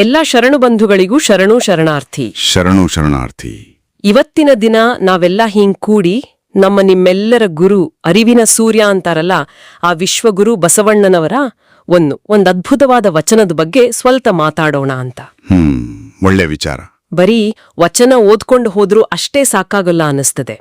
ಎಲ್ಲ ಶರಣು ಬಂಧುಗಳಿಗೂ ಶರಣು ಶರಣಾರ್ಥಿ. ಶರಣು ಶರಣಾರ್ಥಿ. ಇವತ್ತಿನ ದಿನ ನಾವೆಲ್ಲ ಹಿಂಗ್ ಕೂಡಿ ನಮ್ಮ ನಿಮ್ಮೆಲ್ಲರ ಗುರು ಅರಿವಿನ ಸೂರ್ಯ ಅಂತಾರಲ್ಲ ಆ ವಿಶ್ವಗುರು ಬಸವಣ್ಣನವರ ಒಂದು ಒಂದ್ ಅದ್ಭುತವಾದ ವಚನದ ಬಗ್ಗೆ ಸ್ವಲ್ಪ ಮಾತಾಡೋಣ ಅಂತ. ಹ್ಮ್ ಒಳ್ಳೆ ವಿಚಾರ. ಬರೀ ವಚನ ಓದ್ಕೊಂಡು ಹೋದ್ರೂ ಅಷ್ಟೇ ಸಾಕಾಗಲ್ಲ ಅನಿಸ್ತದೆ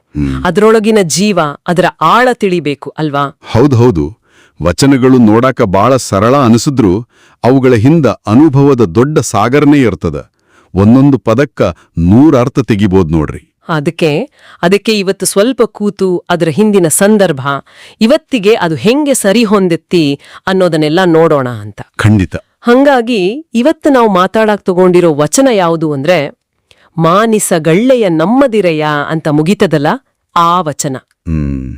ಅದರೊಳಗಿನ ಜೀವ ಅದರ ಆಳ ತಿಳಿಬೇಕು ಅಲ್ವಾ? ಹೌದು ಹೌದು. ವಚನಗಳು ನೋಡಾಕ ಬಾಳ ಸರಳ ಅನಿಸಿದ್ರೂ ಅವುಗಳ ಹಿಂದ ಅನುಭವದ ದೊಡ್ಡ ಸಾಗರನೇ ಇರ್ತದ. ಒಂದೊಂದು ಪದಕ್ಕ ನೂರ ಅರ್ಥ ತೆಗಿಬೋದು ನೋಡ್ರಿ. ಅದಕ್ಕೆ ಅದಕ್ಕೆ ಇವತ್ತು ಸ್ವಲ್ಪ ಕೂತು ಅದರ ಹಿಂದಿನ ಸಂದರ್ಭ ಇವತ್ತಿಗೆ ಅದು ಹೆಂಗೆ ಸರಿ ಹೊಂದೆತ್ತಿ ಅನ್ನೋದನ್ನೆಲ್ಲ ನೋಡೋಣ ಅಂತ. ಖಂಡಿತ. ಹಂಗಾಗಿ ಇವತ್ತು ನಾವು ಮಾತಾಡಕ್ ತಗೊಂಡಿರೋ ವಚನ ಯಾವುದು ಅಂದ್ರೆ ಮಾನಿಸಗಳ್ಳೆಯ ನಮ್ಮದಿರೆಯ ಅಂತ ಮುಗಿತದಲ್ಲ ಆ ವಚನ. ಹ್ಮ್.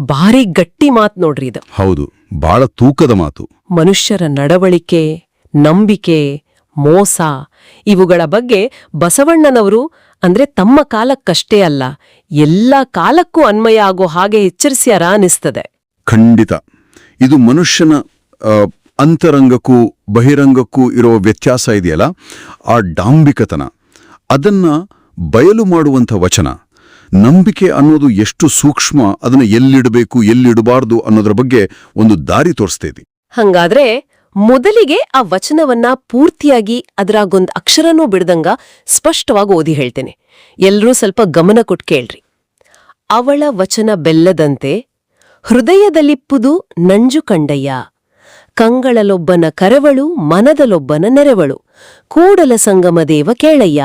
ಭಾರಿ ಗಟ್ಟಿ ಮಾತ್ ನೋಡ್ರಿ ಇದು. ಹೌದು. ಬಾಳ ತೂಕದ ಮಾತು. ಮನುಷ್ಯರ ನಡವಳಿಕೆ ನಂಬಿಕೆ ಮೋಸ ಇವುಗಳ ಬಗ್ಗೆ ಬಸವಣ್ಣನವರು ಅಂದ್ರೆ ತಮ್ಮ ಕಾಲಕ್ಕಷ್ಟೇ ಅಲ್ಲ ಎಲ್ಲ ಕಾಲಕ್ಕೂ ಅನ್ವಯ ಆಗೋ ಹಾಗೆ ಎಚ್ಚರಿಸ್ಯಾರ ಅನಿಸ್ತದೆ ಖಂಡಿತ. ಇದು ಮನುಷ್ಯನ ಅಂತರಂಗಕ್ಕೂ ಬಹಿರಂಗಕ್ಕೂ ಇರೋ ವ್ಯತ್ಯಾಸ ಇದೆಯಲ್ಲ ಆ ಡಾಂಬಿಕತನ. ಅದನ್ನ ಬಯಲು ಮಾಡುವಂಥ ವಚನ. ನಂಬಿಕೆ ಅನ್ನೋದು ಎಷ್ಟು ಸೂಕ್ಷ್ಮ, ಅದನ್ನ ಎಲ್ಲಿಡಬೇಕು, ಎಲ್ಲಿಡಬಾರ್ದು ಅನ್ನೋದ್ರ ಬಗ್ಗೆ ಒಂದು ದಾರಿ ತೋರಿಸ್ತೈತಿ ಹಂಗಾದ್ರೆ ಮೊದಲಿಗೆ ಆ ವಚನವನ್ನ ಪೂರ್ತಿಯಾಗಿ ಅದ್ರಾಗೊಂದ್ ಅಕ್ಷರನೂ ಬಿಡ್ದಂಗ ಸ್ಪಷ್ಟವಾಗಿ ಓದಿ ಹೇಳ್ತೇನೆ. ಎಲ್ಲರೂ ಸ್ವಲ್ಪ ಗಮನ ಕೊಟ್ಟು ಕೇಳ್ರಿ. ಅವಳ ವಚನ ಬೆಲ್ಲದಂತೆ, ಹೃದಯದಲ್ಲಿಪ್ಪುದು ನಂಜು ಕಂಡಯ್ಯ, ಕಂಗಳಲೊಬ್ಬನ ಕರವಳು, ಮನದಲೊಬ್ಬನ ನೆರವಳು, ಕೂಡಲ ಸಂಗಮ ದೇವ ಕೇಳಯ್ಯ,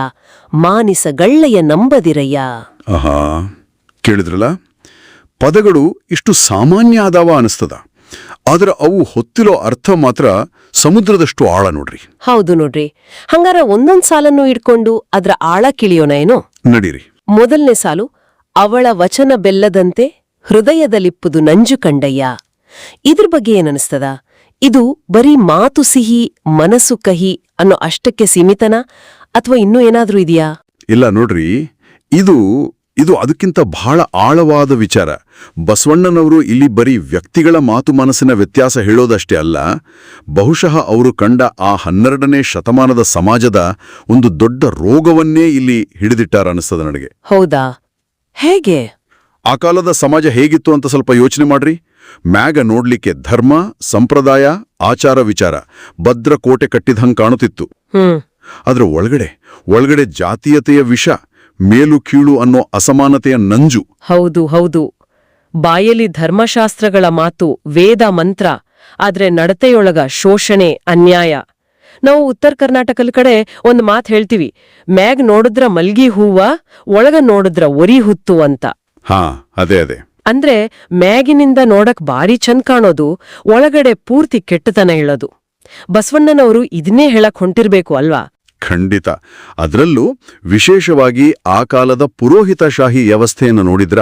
ಮಾನಿಸ ಗಳ್ಳೆಯ ನಂಬದಿರಯ್ಯ. ಆಹಾ ಕೇಳಿದ್ರಲ್ಲ? ಪದಗಳು ಇಷ್ಟು ಸಾಮಾನ್ಯ ಆದಾವ ಅನಿಸ್ತದ. ಆದ್ರೆ ಅವು ಹೊತ್ತಿರೋ ಅರ್ಥ ಮಾತ್ರ ಸಮುದ್ರದಷ್ಟು ಆಳ ನೋಡ್ರಿ. ಹೌದು ನೋಡ್ರಿ. ಹಂಗಾರ ಒಂದೊಂದ್ ಸಾಲನ್ನು ಇಟ್ಕೊಂಡು ಅದ್ರ ಆಳ ಕಿಳಿಯೋಣ ಏನೋ? ನಡೀರಿ. ಮೊದಲನೇ ಸಾಲು ಅವಳ ವಚನ ಬೆಲ್ಲದಂತೆ ಹೃದಯದಲ್ಲಿಪ್ಪುದು ನಂಜು ಕಂಡಯ್ಯ. ಇದ್ರ ಬಗ್ಗೆ ಏನನಿಸ್ತದ ಇದು ಬರೀ ಮಾತು ಸಿಹಿ ಮನಸ್ಸು ಕಹಿ ಅನ್ನೋ ಅಷ್ಟಕ್ಕೆ ಸೀಮಿತನ? ಅಥವಾ ಇನ್ನೂ ಏನಾದ್ರೂ ಇದೆಯಾ? ಇಲ್ಲ ನೋಡ್ರಿ. ಇದು ಇದು ಅದಕ್ಕಿಂತ ಬಹಳ ಆಳವಾದ ವಿಚಾರ. ಬಸವಣ್ಣನವರು ಇಲ್ಲಿ ಬರೀ ವ್ಯಕ್ತಿಗಳ ಮಾತು ಮನಸ್ಸಿನ ವ್ಯತ್ಯಾಸ ಹೇಳೋದಷ್ಟೇ ಅಲ್ಲ ಬಹುಶಃ ಅವರು ಕಂಡ ಆ ಹನ್ನೆರಡನೇ ಶತಮಾನದ ಸಮಾಜದ ಒಂದು ದೊಡ್ಡ ರೋಗವನ್ನೇ ಇಲ್ಲಿ ಹಿಡಿದಿಟ್ಟಾರನಿಸ್ತದ ನನಗೆ. ಹೌದಾ? ಹೇಗೆ? ಆ ಕಾಲದ ಸಮಾಜ ಹೇಗಿತ್ತು ಅಂತ ಸ್ವಲ್ಪ ಯೋಚನೆ ಮಾಡ್ರಿ. ಮ್ಯಾಗ ನೋಡ್ಲಿಕ್ಕೆ ಧರ್ಮ ಸಂಪ್ರದಾಯ ಆಚಾರ ವಿಚಾರ ಭದ್ರ ಕೋಟೆ ಕಟ್ಟಿದ್ಹಂಗ್ ಕಾಣುತ್ತಿತ್ತು ಅದರ ಒಳಗಡೆ ಒಳಗಡೆ ಜಾತೀಯತೆಯ ವಿಷ ಮೇಲು ಕೀಳು ಅನ್ನೋ ಅಸಮಾನತೆಯ ನಂಜು. ಹೌದು ಹೌದು. ಬಾಯಲ್ಲಿ ಧರ್ಮಶಾಸ್ತ್ರಗಳ ಮಾತು ವೇದ ಮಂತ್ರ ಆದ್ರೆ ನಡತೆಯೊಳಗ ಶೋಷಣೆ ಅನ್ಯಾಯ. ನಾವು ಉತ್ತರ ಕರ್ನಾಟಕದ ಕಡೆ ಒಂದು ಮಾತು ಹೇಳ್ತೀವಿ ಮ್ಯಾಗ್ ನೋಡಿದ್ರ ಮಲ್ಗಿ ಹೂವ ಒಳಗ ನೋಡಿದ್ರ ಒರಿ ಹುತ್ತು ಅಂತ. ಹಾ ಅದೇ ಅದೇ. ಅಂದ್ರೆ ಮ್ಯಾಗಿನಿಂದ ನೋಡಕ್ ಬಾರಿ ಚಂದ್ ಕಾಣೋದು ಒಳಗಡೆ ಪೂರ್ತಿ ಕೆಟ್ಟತನ ಇಳೋದು. ಬಸವಣ್ಣನವರು ಇದನ್ನೇ ಹೇಳಕ್ ಹೊಂಟಿರ್ಬೇಕು ಅಲ್ವಾ? ಖಂಡಿತ. ಅದರಲ್ಲೂ ವಿಶೇಷವಾಗಿ ಆ ಕಾಲದ ಪುರೋಹಿತಶಾಹಿ ವ್ಯವಸ್ಥೆಯನ್ನು ನೋಡಿದ್ರ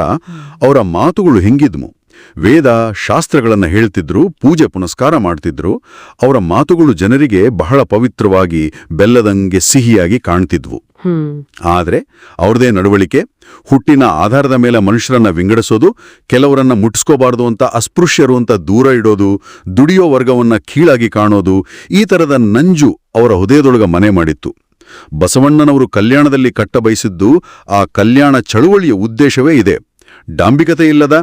ಅವರ ಮಾತುಗಳು ಹೆಂಗಿದ್ವು ವೇದ ಶಾಸ್ತ್ರಗಳನ್ನು ಹೇಳ್ತಿದ್ರು, ಪೂಜೆ ಪುನಸ್ಕಾರ ಮಾಡ್ತಿದ್ರು, ಅವರ ಮಾತುಗಳು ಜನರಿಗೆ ಬಹಳ ಪವಿತ್ರವಾಗಿ ಬೆಲ್ಲದಂಗೆ ಸಿಹಿಯಾಗಿ ಕಾಣ್ತಿದ್ವು. ಆದರೆ ಅವ್ರದೇ ನಡವಳಿಕೆ, ಹುಟ್ಟಿನ ಆಧಾರದ ಮೇಲೆ ಮನುಷ್ಯರನ್ನ ವಿಂಗಡಿಸೋದು, ಕೆಲವರನ್ನ ಮುಟ್ಸ್ಕೋಬಾರ್ದು ಅಂತ ಅಸ್ಪೃಶ್ಯರು ಅಂತ ದೂರ ಇಡೋದು, ದುಡಿಯೋ ವರ್ಗವನ್ನ ಕೀಳಾಗಿ ಕಾಣೋದು, ಈ ತರದ ನಂಜು ಅವರ ಹೃದಯದೊಳಗ ಮನೆ ಮಾಡಿತ್ತು. ಬಸವಣ್ಣನವರು ಕಲ್ಯಾಣದಲ್ಲಿ ಕಟ್ಟಬಯಸಿದ್ದು ಆ ಕಲ್ಯಾಣ ಚಳುವಳಿಯ ಉದ್ದೇಶವೇ ಇದೆ. ಡಾಂಬಿಕತೆ ಇಲ್ಲದ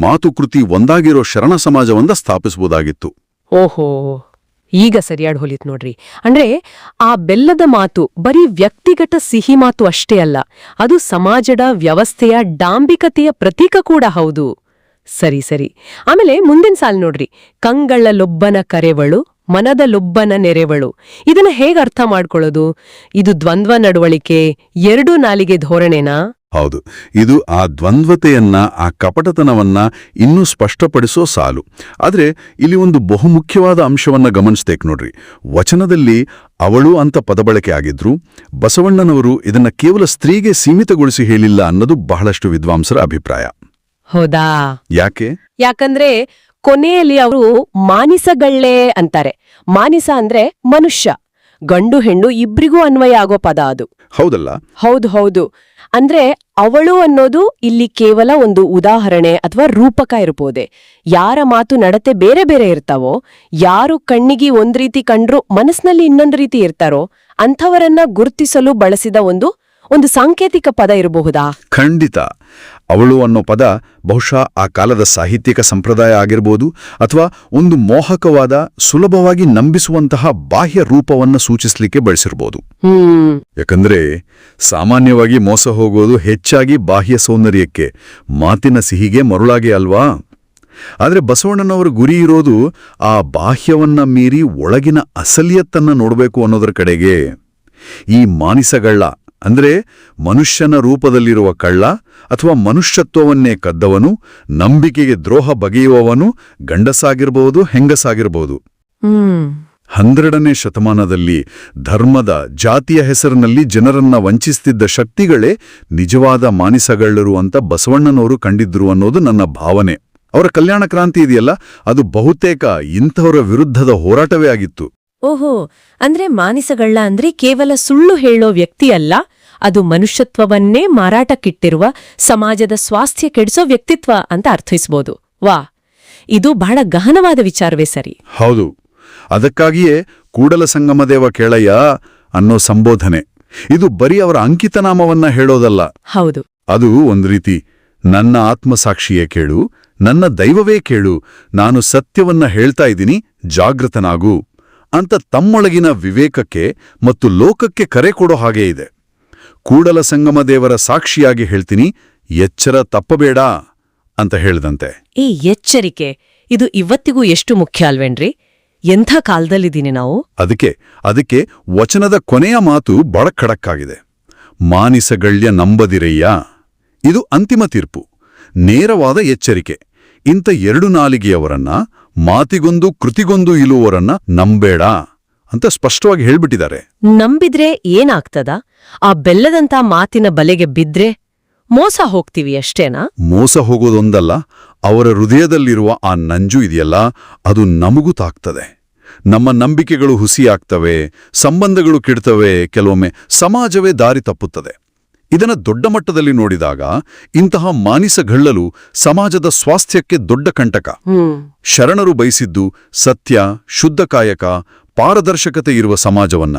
ಮಾತುಕೃತಿ ಒಂದಾಗಿರೋ ಶರಣ ಸಮಾಜವೊಂದ ಸ್ಥಾಪಿಸುವುದಾಗಿತ್ತು. ಓಹೋ, ಈಗ ಸರಿಯಾಡ್ ಹೊಲಿತ್ ನೋಡ್ರಿ. ಅಂದ್ರೆ ಆ ಬೆಲ್ಲದ ಮಾತು ಬರೀ ವ್ಯಕ್ತಿಗತ ಸಿಹಿ ಮಾತು ಅಷ್ಟೇ ಅಲ್ಲ, ಅದು ಸಮಾಜದ ವ್ಯವಸ್ಥೆಯ ಡಾಂಬಿಕತೆಯ ಪ್ರತೀಕ ಕೂಡ ಹೌದು. ಸರಿ ಸರಿ. ಆಮೇಲೆ ಮುಂದಿನ ಸಾಲ್ ನೋಡ್ರಿ. ಕಂಗಳಲ್ಲೊಬ್ಬನ ಕರೆವಳು ಮನದಲ್ಲೊಬ್ಬನ ನೆರೆವಳು. ಇದನ್ನ ಹೇಗೆ ಅರ್ಥ ಮಾಡ್ಕೊಳ್ಳೋದು? ಇದು ದ್ವಂದ್ವ ನಡವಳಿಕೆ ಎರಡು ನಾಲಿಗೆ ಧೋರಣೆನಾ? ಹೌದು. ಇದು ಆ ದ್ವಂದ್ವತೆಯನ್ನ ಆ ಕಪಟತನವನ್ನ ಇನ್ನೂ ಸ್ಪಷ್ಟಪಡಿಸೋ ಸಾಲು. ಆದ್ರೆ ಇಲ್ಲಿ ಒಂದು ಬಹುಮುಖ್ಯವಾದ ಅಂಶವನ್ನ ಗಮನಿಸ್ತೇಕ್ ನೋಡ್ರಿ. ವಚನದಲ್ಲಿ ಅವಳು ಅಂತ ಪದಬಳಕೆ ಆಗಿದ್ರು ಬಸವಣ್ಣನವರು ಇದನ್ನ ಕೇವಲ ಸ್ತ್ರೀಗೆ ಸೀಮಿತಗೊಳಿಸಿ ಹೇಳಿಲ್ಲ ಅನ್ನೋದು ಬಹಳಷ್ಟು ವಿದ್ವಾಂಸರ ಅಭಿಪ್ರಾಯ. ಹೌದಾ? ಯಾಕೆ? ಯಾಕಂದ್ರೆ ಕೊನೆಯಲ್ಲಿ ಅವರು ಮಾನಿಸಗಳ್ಳೆ ಅಂತಾರೆ. ಮಾನಿಸ ಅಂದ್ರೆ ಮನುಷ್ಯ ಗಂಡು ಹೆಣ್ಣು ಇಬ್ರಿಗೂ ಅನ್ವಯ ಆಗೋ ಪದ ಅದು. ಹೌದಲ್ಲ? ಹೌದು ಹೌದು. ಅಂದ್ರೆ ಅವಳು ಅನ್ನೋದು ಇಲ್ಲಿ ಕೇವಲ ಒಂದು ಉದಾಹರಣೆ ಅಥವಾ ರೂಪಕ ಇರಬಹುದೇ ಯಾರ ಮಾತು ನಡತೆ ಬೇರೆ ಬೇರೆ ಇರ್ತಾವೋ ಯಾರು ಕಣ್ಣಿಗೆ ಒಂದ್ ರೀತಿ ಕಂಡ್ರು ಮನಸ್ನಲ್ಲಿ ಇನ್ನೊಂದು ರೀತಿ ಇರ್ತಾರೋ ಅಂಥವರನ್ನ ಗುರುತಿಸಲು ಬಳಸಿದ ಒಂದು ಒಂದು ಸಾಂಕೇತಿಕ ಪದ ಇರಬಹುದಾ? ಖಂಡಿತ. ಅವಳು ಅನ್ನೋ ಪದ ಬಹುಶಃ ಆ ಕಾಲದ ಸಾಹಿತ್ಯಿಕ ಸಂಪ್ರದಾಯ ಆಗಿರ್ಬೋದು ಅಥವಾ ಒಂದು ಮೋಹಕವಾದ ಸುಲಭವಾಗಿ ನಂಬಿಸುವಂತಹ ಬಾಹ್ಯ ರೂಪವನ್ನು ಸೂಚಿಸಲಿಕ್ಕೆ ಬಳಸಿರ್ಬೋದು. ಯಾಕಂದ್ರೆ ಸಾಮಾನ್ಯವಾಗಿ ಮೋಸ ಹೋಗೋದು ಹೆಚ್ಚಾಗಿ ಬಾಹ್ಯ ಸೌಂದರ್ಯಕ್ಕೆ ಮಾತಿನ ಸಿಹಿಗೆ ಮರುಳಾಗೆ ಅಲ್ವಾ? ಆದರೆ ಬಸವಣ್ಣನವರ ಗುರಿ ಇರೋದು ಆ ಬಾಹ್ಯವನ್ನ ಮೀರಿ ಒಳಗಿನ ಅಸಲಿಯತ್ತನ್ನ ನೋಡಬೇಕು ಅನ್ನೋದರ ಕಡೆಗೆ. ಈ ಮಾನಿಸಗಳ್ಳ ಅಂದ್ರೆ ಮನುಷ್ಯನ ರೂಪದಲ್ಲಿರುವ ಕಳ್ಳ ಅಥವಾ ಮನುಷ್ಯತ್ವವನ್ನೇ ಕದ್ದವನು ನಂಬಿಕೆಗೆ ದ್ರೋಹ ಬಗೆಯುವವನು ಗಂಡಸಾಗಿರಬಹುದು ಹೆಂಗಸಾಗಿರಬಹುದು ಹನ್ನೆರಡನೇ ಶತಮಾನದಲ್ಲಿ ಧರ್ಮದ ಜಾತಿಯ ಹೆಸರಿನಲ್ಲಿ ಜನರನ್ನ ವಂಚಿಸ್ತಿದ್ದ ಶಕ್ತಿಗಳೇ ನಿಜವಾದ ಮಾನಿಸಗಳರು ಅಂತ ಬಸವಣ್ಣನವರು ಕಂಡಿದ್ರು ಅನ್ನೋದು ನನ್ನ ಭಾವನೆ. ಅವರ ಕಲ್ಯಾಣ ಕ್ರಾಂತಿ ಇದೆಯಲ್ಲ ಅದು ಬಹುತೇಕ ಇಂಥವರ ವಿರುದ್ಧದ ಹೋರಾಟವೇ ಆಗಿತ್ತು. ಓಹೋ ಅಂದ್ರೆ ಮಾನಿಸಗಳ್ಳ ಅಂದ್ರೆ ಕೇವಲ ಸುಳ್ಳು ಹೇಳೋ ವ್ಯಕ್ತಿ ಅಲ್ಲ ಅದು ಮನುಷ್ಯತ್ವವನ್ನೇ ಮಾರಾಟಕ್ಕಿಟ್ಟಿರುವ ಸಮಾಜದ ಸ್ವಾಸ್ಥ್ಯ ಕೆಡಿಸೋ ವ್ಯಕ್ತಿತ್ವ ಅಂತ ಅರ್ಥೈಸಬಹುದು ವಾ ಇದು ಬಹಳ ಗಹನವಾದ ವಿಚಾರವೇ ಸರಿ. ಹೌದು. ಅದಕ್ಕಾಗಿಯೇ ಕೂಡಲ ಸಂಗಮದೇವ ಕೇಳಯ್ಯ ಅನ್ನೋ ಸಂಬೋಧನೆ. ಇದು ಬರೀ ಅವರ ಅಂಕಿತನಾಮವನ್ನ ಹೇಳೋದಲ್ಲ. ಹೌದು. ಅದು ಒಂದು ರೀತಿ ನನ್ನ ಆತ್ಮಸಾಕ್ಷಿಯೇ ಕೇಳು ನನ್ನ ದೈವವೇ ಕೇಳು ನಾನು ಸತ್ಯವನ್ನ ಹೇಳ್ತಾ ಇದ್ದೀನಿ ಜಾಗೃತನಾಗು ಅಂತ ತಮ್ಮೊಳಗಿನ ವಿವೇಕಕ್ಕೆ ಮತ್ತು ಲೋಕಕ್ಕೆ ಕರೆ ಕೊಡೋ ಹಾಗೆ ಇದೆ. ಕೂಡಲ ಸಂಗಮ ದೇವರ ಸಾಕ್ಷಿಯಾಗಿ ಹೇಳ್ತೀನಿ ಎಚ್ಚರ ತಪ್ಪಬೇಡ ಅಂತ ಹೇಳ್ದಂತೆ. ಈ ಎಚ್ಚರಿಕೆ ಇದು ಇವತ್ತಿಗೂ ಎಷ್ಟು ಮುಖ್ಯ ಅಲ್ವೇನ್ರಿ? ಎಂಥ ಕಾಲದಲ್ಲಿದ್ದೀನಿ ನಾವು? ಅದಕ್ಕೆ ಅದಕ್ಕೆ ವಚನದ ಕೊನೆಯ ಮಾತು ಬಡ ಖಡಕ್ಕಾಗಿದೆ. ಮಾನಿಸಗಳ್ಯ ನಂಬದಿರಯ್ಯ. ಇದು ಅಂತಿಮ ತೀರ್ಪು. ನೇರವಾದ ಎಚ್ಚರಿಕೆ. ಇಂಥ ಎರಡು ನಾಲಿಗೆಯವರನ್ನ ಮಾತಿಗೊಂದು ಕೃತಿಗೊಂದು ಇಲುವರನ್ನ ನಂಬೇಡ ಅಂತ ಸ್ಪಷ್ಟವಾಗಿ ಹೇಳ್ಬಿಟ್ಟಿದ್ದಾರೆ. ನಂಬಿದ್ರೆ ಏನಾಗ್ತದ? ಆ ಬೆಲ್ಲದಂತ ಮಾತಿನ ಬಲೆಗೆ ಬಿದ್ರೆ ಮೋಸ ಹೋಗ್ತೀವಿ ಅಷ್ಟೇನಾ? ಮೋಸ ಹೋಗೋದೊಂದಲ್ಲ ಅವರ ಹೃದಯದಲ್ಲಿರುವ ಆ ನಂಜು ಇದೆಯಲ್ಲ ಅದು ನಮಗೂ ತಾಕ್ತದೆ ನಮ್ಮ ನಂಬಿಕೆಗಳು ಹುಸಿಯಾಗ್ತವೆ ಸಂಬಂಧಗಳು ಕೆಡ್ತವೆ ಕೆಲವೊಮ್ಮೆ ಸಮಾಜವೇ ದಾರಿ ತಪ್ಪುತ್ತದೆ. ಇದನ್ನ ದೊಡ್ಡ ಮಟ್ಟದಲ್ಲಿ ನೋಡಿದಾಗ ಇಂತಹ ಮಾನಿಸಗಳ್ಳಲು ಸಮಾಜದ ಸ್ವಾಸ್ಥ್ಯಕ್ಕೆ ದೊಡ್ಡ ಕಂಟಕ. ಶರಣರು ಬಯಸಿದ್ದು ಸತ್ಯ ಶುದ್ಧ ಕಾಯಕ ಪಾರದರ್ಶಕತೆ ಇರುವ ಸಮಾಜವನ್ನ.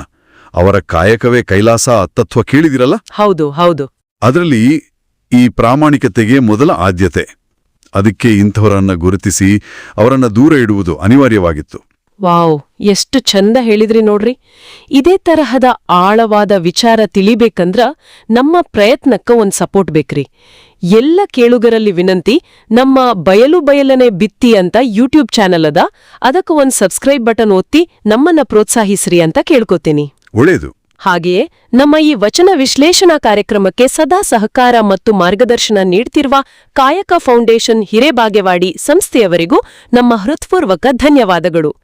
ಅವರ ಕಾಯಕವೇ ಕೈಲಾಸ ತತ್ವ ಕೇಳಿದಿರಲ್ಲ? ಹೌದು ಹೌದು. ಅದರಲ್ಲಿ ಈ ಪ್ರಾಮಾಣಿಕತೆಗೆ ಮೊದಲ ಆದ್ಯತೆ. ಅದಕ್ಕೆ ಇಂಥವರನ್ನ ಗುರುತಿಸಿ ಅವರನ್ನ ದೂರ ಇಡುವುದು ಅನಿವಾರ್ಯವಾಗಿತ್ತು. ವಾವ್ ಎಷ್ಟು ಚಂದ ಹೇಳಿದ್ರಿ ನೋಡ್ರಿ. ಇದೇ ತರಹದ ಆಳವಾದ ವಿಚಾರ ತಿಳಿಬೇಕಂದ್ರ ನಮ್ಮ ಪ್ರಯತ್ನಕ್ಕ ಒಂದ್ ಸಪೋರ್ಟ್ ಬೇಕ್ರಿ. ಎಲ್ಲ ಕೇಳುಗರಲ್ಲಿ ವಿನಂತಿ ನಮ್ಮ ಬಯಲು ಬಯಲನೆ ಬಿತ್ತಿ ಅಂತ ಯೂಟ್ಯೂಬ್ ಚಾನಲ್ ಅದ ಅದಕ್ಕ ಒಂದ್ ಸಬ್ಸ್ಕ್ರೈಬ್ ಬಟನ್ ಒತ್ತಿ ನಮ್ಮನ್ನ ಪ್ರೋತ್ಸಾಹಿಸ್ರಿ ಅಂತ ಕೇಳ್ಕೊತೀನಿ. ಒಳ್ಳೆಯದು. ಹಾಗೆಯೇ ನಮ್ಮ ಈ ವಚನ ವಿಶ್ಲೇಷಣಾ ಕಾರ್ಯಕ್ರಮಕ್ಕೆ ಸದಾ ಸಹಕಾರ ಮತ್ತು ಮಾರ್ಗದರ್ಶನ ನೀಡ್ತಿರುವ ಕಾಯಕ ಫೌಂಡೇಶನ್ ಹಿರೇಬಾಗೇವಾಡಿ ಸಂಸ್ಥೆಯವರಿಗೂ ನಮ್ಮ ಹೃತ್ಪೂರ್ವಕ ಧನ್ಯವಾದಗಳು.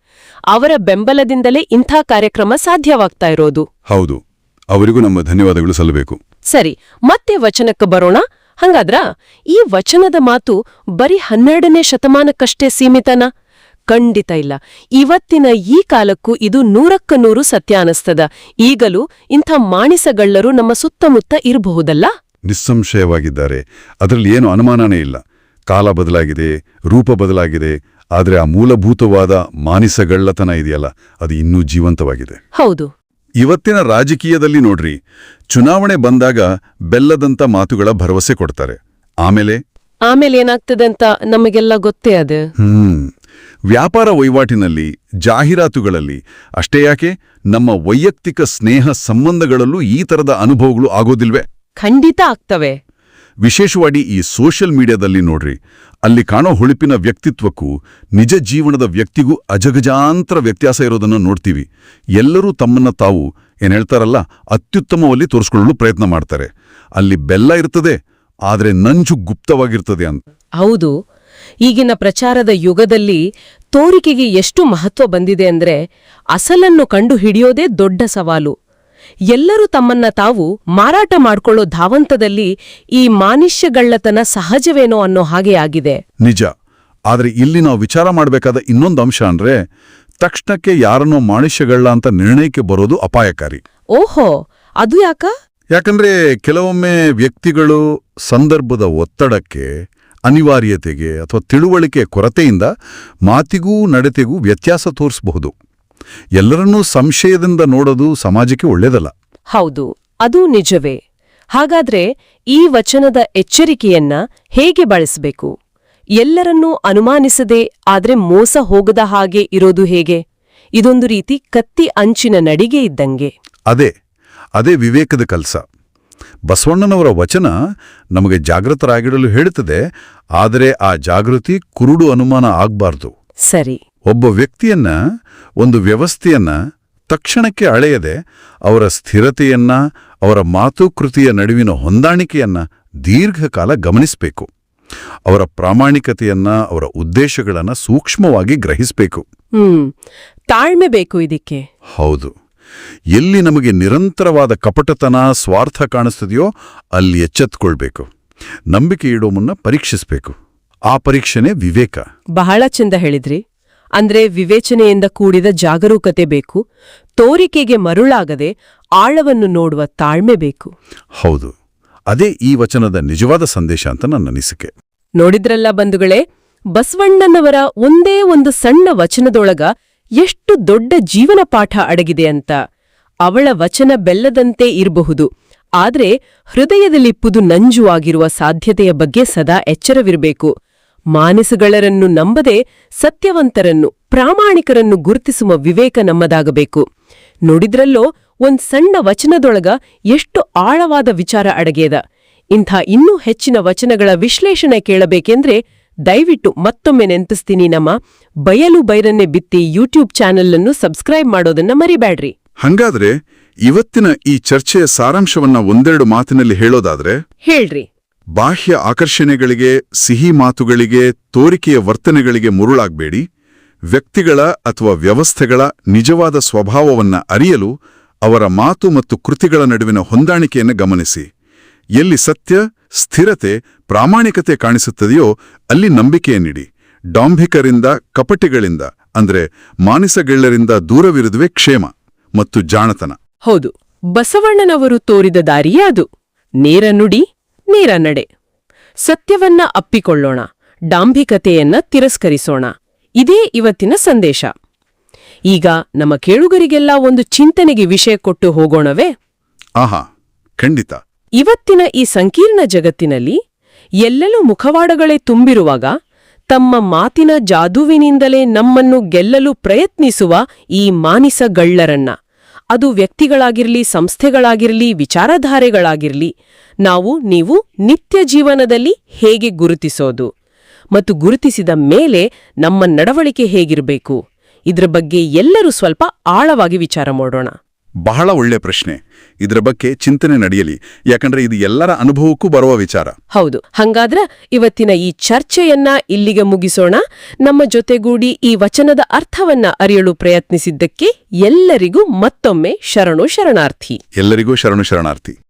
ಅವರ ಬೆಂಬಲದಿಂದಲೇ ಇಂಥ ಕಾರ್ಯಕ್ರಮ ಸಾಧ್ಯವಾಗ್ತಾ ಇರೋದು. ಹೌದು. ಅವರಿಗೂ ನಮ್ಮ ಧನ್ಯವಾದಗಳು ಸಲ್ಲಬೇಕು. ಸರಿ ಮತ್ತೆ ವಚನಕ್ಕೆ ಬರೋಣ? ಹಂಗಾದ್ರ ಈ ವಚನದ ಮಾತು ಬರೀ ಹನ್ನೆರಡನೇ ಶತಮಾನಕ್ಕಷ್ಟೇ ಸೀಮಿತನ? ಖಂಡಿತ ಇಲ್ಲ. ಇವತ್ತಿನ ಈ ಕಾಲಕ್ಕೂ ಇದು ನೂರಕ್ಕ ನೂರು ಸತ್ಯ ಅನಿಸ್ತದ ಈಗಲೂ ಇಂಥ ಮಾಣಿಸಗಳ್ಳರು ನಮ್ಮ ಸುತ್ತಮುತ್ತ ಇರಬಹುದಲ್ಲ? ನಿಸ್ಸಂಶಯವಾಗಿದ್ದಾರೆ. ಅದರಲ್ಲಿ ಏನು ಅನುಮಾನನೇ ಇಲ್ಲ. ಕಾಲ ಬದಲಾಗಿದೆ ರೂಪ ಬದಲಾಗಿದೆ ಆದರೆ ಆ ಮೂಲಭೂತವಾದ ಮಾನಿಸಗಳ್ಳತನ ಇದೆಯಲ್ಲ ಅದು ಇನ್ನೂ ಜೀವಂತವಾಗಿದೆ. ಹೌದು. ಇವತ್ತಿನ ರಾಜಕೀಯದಲ್ಲಿ ನೋಡ್ರಿ ಚುನಾವಣೆ ಬಂದಾಗ ಬೆಲ್ಲದಂತ ಮಾತುಗಳ ಭರವಸೆ ಕೊಡ್ತಾರೆ. ಆಮೇಲೆ? ಆಮೇಲೆ ಏನಾಗ್ತದೆ ಏನಾಗ್ತದಂತ ನಮಗೆಲ್ಲ ಗೊತ್ತೇ ಅದು. ಹ್ಮ್. ವ್ಯಾಪಾರ ವಹಿವಾಟಿನಲ್ಲಿ ಜಾಹೀರಾತುಗಳಲ್ಲಿ ಅಷ್ಟೇ ಯಾಕೆ ನಮ್ಮ ವೈಯಕ್ತಿಕ ಸ್ನೇಹ ಸಂಬಂಧಗಳಲ್ಲೂ ಈ ತರದ ಅನುಭವಗಳು ಆಗೋದಿಲ್ವೇ? ಖಂಡಿತ ಆಗ್ತವೆ. ವಿಶೇಷವಾಗಿ ಈ ಸೋಷಿಯಲ್ ಮೀಡಿಯಾದಲ್ಲಿ ನೋಡ್ರಿ ಅಲ್ಲಿ ಕಾಣೋ ಹುಳುಪಿನ ವ್ಯಕ್ತಿತ್ವಕ್ಕೂ ನಿಜ ಜೀವನದ ವ್ಯಕ್ತಿಗೂ ಅಜಗಜಾಂತರ ವ್ಯತ್ಯಾಸ ಇರೋದನ್ನು ನೋಡ್ತೀವಿ. ಎಲ್ಲರೂ ತಮ್ಮನ್ನ ತಾವು ಏನ್ ಹೇಳ್ತಾರಲ್ಲ ಅತ್ಯುತ್ತಮವಲ್ಲಿ ತೋರಿಸ್ಕೊಳ್ಳಲು ಪ್ರಯತ್ನ ಮಾಡ್ತಾರೆ. ಅಲ್ಲಿ ಬೆಲ್ಲ ಇರ್ತದೆ ಆದರೆ ನಂಜು ಗುಪ್ತವಾಗಿರ್ತದೆ ಅಂತ. ಹೌದು ಈಗಿನ ಪ್ರಚಾರದ ಯುಗದಲ್ಲಿ ತೋರಿಕೆಗೆ ಎಷ್ಟು ಮಹತ್ವ ಬಂದಿದೆ ಅಂದ್ರೆ ಅಸಲನ್ನು ಕಂಡು ಹಿಡಿಯೋದೇ ದೊಡ್ಡ ಸವಾಲು. ಎಲ್ಲರೂ ತಮ್ಮನ್ನ ತಾವು ಮಾರಾಟ ಮಾಡ್ಕೊಳ್ಳೋ ಧಾವಂತದಲ್ಲಿ ಈ ಮಾನುಷ್ಯಗಳ್ಳತನ ಸಹಜವೇನೋ ಅನ್ನೋ ಹಾಗೆ ಆಗಿದೆ. ನಿಜ. ಆದರೆ ಇಲ್ಲಿ ನಾವು ವಿಚಾರ ಮಾಡಬೇಕಾದ ಇನ್ನೊಂದು ಅಂಶ ಅಂದ್ರೆ ತಕ್ಷಣಕ್ಕೆ ಯಾರನ್ನೋ ಮಾನುಷ್ಯಗಳ ಅಂತ ನಿರ್ಣಯಕ್ಕೆ ಬರೋದು ಅಪಾಯಕಾರಿ. ಓಹೋ ಅದು ಯಾಕ? ಯಾಕಂದ್ರೆ ಕೆಲವೊಮ್ಮೆ ವ್ಯಕ್ತಿಗಳು ಸಂದರ್ಭದ ಒತ್ತಡಕ್ಕೆ ಅನಿವಾರ್ಯತೆಗೆ ಅಥವಾ ತಿಳುವಳಿಕೆ ಕೊರತೆಯಿಂದ ಮಾತಿಗೂ ನಡತೆಗೂ ವ್ಯತ್ಯಾಸ ತೋರಿಸಬಹುದು. ಎಲ್ಲರನ್ನೂ ಸಂಶಯದಿಂದ ನೋಡೋದು ಸಮಾಜಕ್ಕೆ ಒಳ್ಳೆಯದಲ್ಲ ಹೌದು ಅದು ನಿಜವೇ. ಹಾಗಾದ್ರೆ ಈ ವಚನದ ಎಚ್ಚರಿಕೆಯನ್ನ ಹೇಗೆ ಬಳಸಬೇಕು? ಎಲ್ಲರನ್ನೂ ಅನುಮಾನಿಸದೆ ಆದ್ರೆ ಮೋಸ ಹೋಗದ ಹಾಗೆ ಇರೋದು ಹೇಗೆ? ಇದೊಂದು ರೀತಿ ಕತ್ತಿ ಅಂಚಿನ ನಡಿಗೆ ಇದ್ದಂಗೆ. ಅದೇ ಅದೇ ವಿವೇಕದ ಕೆಲಸ. ಬಸವಣ್ಣನವರ ವಚನ ನಮಗೆ ಜಾಗೃತರಾಗಿಡಲು ಹೇಳುತ್ತದೆ ಆದರೆ ಆ ಜಾಗೃತಿ ಕುರುಡು ಅನುಮಾನ ಆಗಬಾರದು. ಸರಿ. ಒಬ್ಬ ವ್ಯಕ್ತಿಯನ್ನ ಒಂದು ವ್ಯವಸ್ಥೆಯನ್ನ ತಕ್ಷಣಕ್ಕೆ ಅಳೆಯದೆ ಅವರ ಸ್ಥಿರತೆಯನ್ನ ಅವರ ಮಾತುಕೃತಿಯ ನಡುವಿನ ಹೊಂದಾಣಿಕೆಯನ್ನ ದೀರ್ಘಕಾಲ ಗಮನಿಸಬೇಕು. ಅವರ ಪ್ರಾಮಾಣಿಕತೆಯನ್ನ ಅವರ ಉದ್ದೇಶಗಳನ್ನ ಸೂಕ್ಷ್ಮವಾಗಿ ಗ್ರಹಿಸಬೇಕು. ತಾಳ್ಮೆ ಬೇಕು ಇದಕ್ಕೆ. ಹೌದು. ಎಲ್ಲಿ ನಮಗೆ ನಿರಂತರವಾದ ಕಪಟತನ ಸ್ವಾರ್ಥ ಕಾಣಿಸ್ತದೆಯೋ ಅಲ್ಲಿ ಎಚ್ಚೆತ್ಕೊಳ್ಬೇಕು. ನಂಬಿಕೆ ಇಡೋ ಮುನ್ನ ಪರೀಕ್ಷಿಸಬೇಕು. ಆ ಪರೀಕ್ಷೆನೇ ವಿವೇಕ. ಬಹಳ ಚೆಂದ ಹೇಳಿದ್ರಿ. ಅಂದ್ರೆ ವಿವೇಚನೆಯಿಂದ ಕೂಡಿದ ಜಾಗರೂಕತೆ ಬೇಕು ತೋರಿಕೆಗೆ ಮರುಳಾಗದೆ ಆಳವನ್ನು ನೋಡುವ ತಾಳ್ಮೆ ಬೇಕು. ಹೌದು. ಅದೇ ಈ ವಚನದ ನಿಜವಾದ ಸಂದೇಶ ಅಂತ ನನ್ನ ಅನಿಸಿಕೆ. ನೋಡಿದ್ರಲ್ಲ ಬಂಧುಗಳೇ ಬಸವಣ್ಣನವರ ಒಂದೇ ಒಂದು ಸಣ್ಣ ವಚನದೊಳಗ ಎಷ್ಟು ದೊಡ್ಡ ಜೀವನ ಪಾಠ ಅಡಗಿದೆ ಅಂತ ಅವಳ ವಚನ ಬೆಲ್ಲದಂತೆ ಇರಬಹುದು. ಆದ್ರೆ ಹೃದಯದಲ್ಲಿ ಪುದು ನಂಜುವಾಗಿರುವ ಸಾಧ್ಯತೆಯ ಬಗ್ಗೆ ಸದಾ ಎಚ್ಚರವಿರಬೇಕು. ಮಾನಸುಗಳರನ್ನು ನಂಬದೆ ಸತ್ಯವಂತರನ್ನು, ಪ್ರಾಮಾಣಿಕರನ್ನು ಗುರುತಿಸುವ ವಿವೇಕ ನಮ್ಮದಾಗಬೇಕು. ನೋಡಿದ್ರಲ್ಲೋ ಒಂದ್ ಸಣ್ಣ ವಚನದೊಳಗ ಎಷ್ಟು ಆಳವಾದ ವಿಚಾರ ಅಡಗೇದ ಇಂಥ ಇನ್ನೂ ಹೆಚ್ಚಿನ ವಚನಗಳ ವಿಶ್ಲೇಷಣೆ ಕೇಳಬೇಕೆಂದ್ರೆ ದಯವಿಟ್ಟು ಮತ್ತೊಮ್ಮೆ ನೆನಪಿಸ್ತೀನಿ ನಮ್ಮ ಬಯಲು ಬೈರನ್ನೇ ಬಿತ್ತಿ ಯೂಟ್ಯೂಬ್ ಚಾನೆಲ್ ಅನ್ನು ಸಬ್ಸ್ಕ್ರೈಬ್ ಮಾಡೋದನ್ನ ಮರಿಬೇಡ್ರಿ ಹಂಗಾದ್ರೆ ಇವತ್ತಿನ ಈ ಚರ್ಚೆಯ ಸಾರಾಂಶವನ್ನ ಒಂದೆರಡು ಮಾತಿನಲ್ಲಿ ಹೇಳೋದಾದ್ರೆ ಹೇಳ್ರಿ. ಬಾಹ್ಯ ಆಕರ್ಷಣೆಗಳಿಗೆ ಸಿಹಿ ಮಾತುಗಳಿಗೆ ತೋರಿಕೆಯ ವರ್ತನೆಗಳಿಗೆ ಮುರುಳಾಗ್ಬೇಡಿ. ವ್ಯಕ್ತಿಗಳ ಅಥವಾ ವ್ಯವಸ್ಥೆಗಳ ನಿಜವಾದ ಸ್ವಭಾವವನ್ನ ಅರಿಯಲು ಅವರ ಮಾತು ಮತ್ತು ಕೃತಿಗಳ ನಡುವಿನ ಹೊಂದಾಣಿಕೆಯನ್ನು ಗಮನಿಸಿ. ಎಲ್ಲಿ ಸತ್ಯ ಸ್ಥಿರತೆ ಪ್ರಾಮಾಣಿಕತೆ ಕಾಣಿಸುತ್ತದೆಯೋ ಅಲ್ಲಿ ನಂಬಿಕೆಯನ್ನಿಡಿ ಡಾಂಭಿಕರಿಂದ ಕಪಟಿಗಳಿಂದ ಅಂದ್ರೆ ಮಾನಸಗೆಳ್ಳರಿಂದ ದೂರವಿರುದುವೆ ಕ್ಷೇಮ ಮತ್ತು ಜಾಣತನ. ಹೌದು ಬಸವಣ್ಣನವರು ತೋರಿದ ದಾರಿಯೇ ಅದು. ನೇರ ನುಡಿ ನೇರ ನಡೆ. ಸತ್ಯವನ್ನ ಅಪ್ಪಿಕೊಳ್ಳೋಣ ಡಾಂಭಿಕತೆಯನ್ನ ತಿರಸ್ಕರಿಸೋಣ. ಇದೇ ಇವತ್ತಿನ ಸಂದೇಶ. ಈಗ ನಮ್ಮ ಕೇಳುಗರಿಗೆಲ್ಲ ಒಂದು ಚಿಂತನೆಗೆ ವಿಷಯ ಕೊಟ್ಟು ಹೋಗೋಣವೇ? ಆಹಾ ಖಂಡಿತ. ಇವತ್ತಿನ ಈ ಸಂಕೀರ್ಣ ಜಗತ್ತಿನಲ್ಲಿ ಎಲ್ಲೆಲ್ಲೂ ಮುಖವಾಡಗಳೇ ತುಂಬಿರುವಾಗ ತಮ್ಮ ಮಾತಿನ ಜಾದುವಿನಿಂದಲೇ ನಮ್ಮನ್ನು ಗೆಲ್ಲಲು ಪ್ರಯತ್ನಿಸುವ ಈ ಮಾನಿಸಗಳ್ಳರನ್ನ ಅದು ವ್ಯಕ್ತಿಗಳಾಗಿರಲಿ, ಸಂಸ್ಥೆಗಳಾಗಿರಲಿ, ವಿಚಾರಧಾರೆಗಳಾಗಿರಲಿ, ನಾವು, ನೀವು ನಿತ್ಯ ಜೀವನದಲ್ಲಿ ಹೇಗೆ ಗುರುತಿಸೋದು? ಮತ್ತು ಗುರುತಿಸಿದ ಮೇಲೆ ನಮ್ಮ ನಡವಳಿಕೆ ಹೇಗಿರಬೇಕು? ಇದ್ರ ಬಗ್ಗೆ ಎಲ್ಲರೂ ಸ್ವಲ್ಪ ಆಳವಾಗಿ ವಿಚಾರ ಮಾಡೋಣ. ಬಹಳ ಒಳ್ಳೆ ಪ್ರಶ್ನೆ. ಇದರ ಬಗ್ಗೆ ಚಿಂತನೆ ನಡೆಯಲಿ. ಯಾಕಂದ್ರೆ ಇದು ಎಲ್ಲರ ಅನುಭವಕ್ಕೂ ಬರುವ ವಿಚಾರ. ಹೌದು. ಹಂಗಾದ್ರೆ ಇವತ್ತಿನ ಈ ಚರ್ಚೆಯನ್ನ ಇಲ್ಲಿಗೆ ಮುಗಿಸೋಣ. ನಮ್ಮ ಜೊತೆಗೂಡಿ ಈ ವಚನದ ಅರ್ಥವನ್ನ ಅರಿಯಲು ಪ್ರಯತ್ನಿಸಿದ್ದಕ್ಕೆ ಎಲ್ಲರಿಗೂ ಮತ್ತೊಮ್ಮೆ ಶರಣು ಶರಣಾರ್ಥಿ. ಎಲ್ಲರಿಗೂ ಶರಣು ಶರಣಾರ್ಥಿ.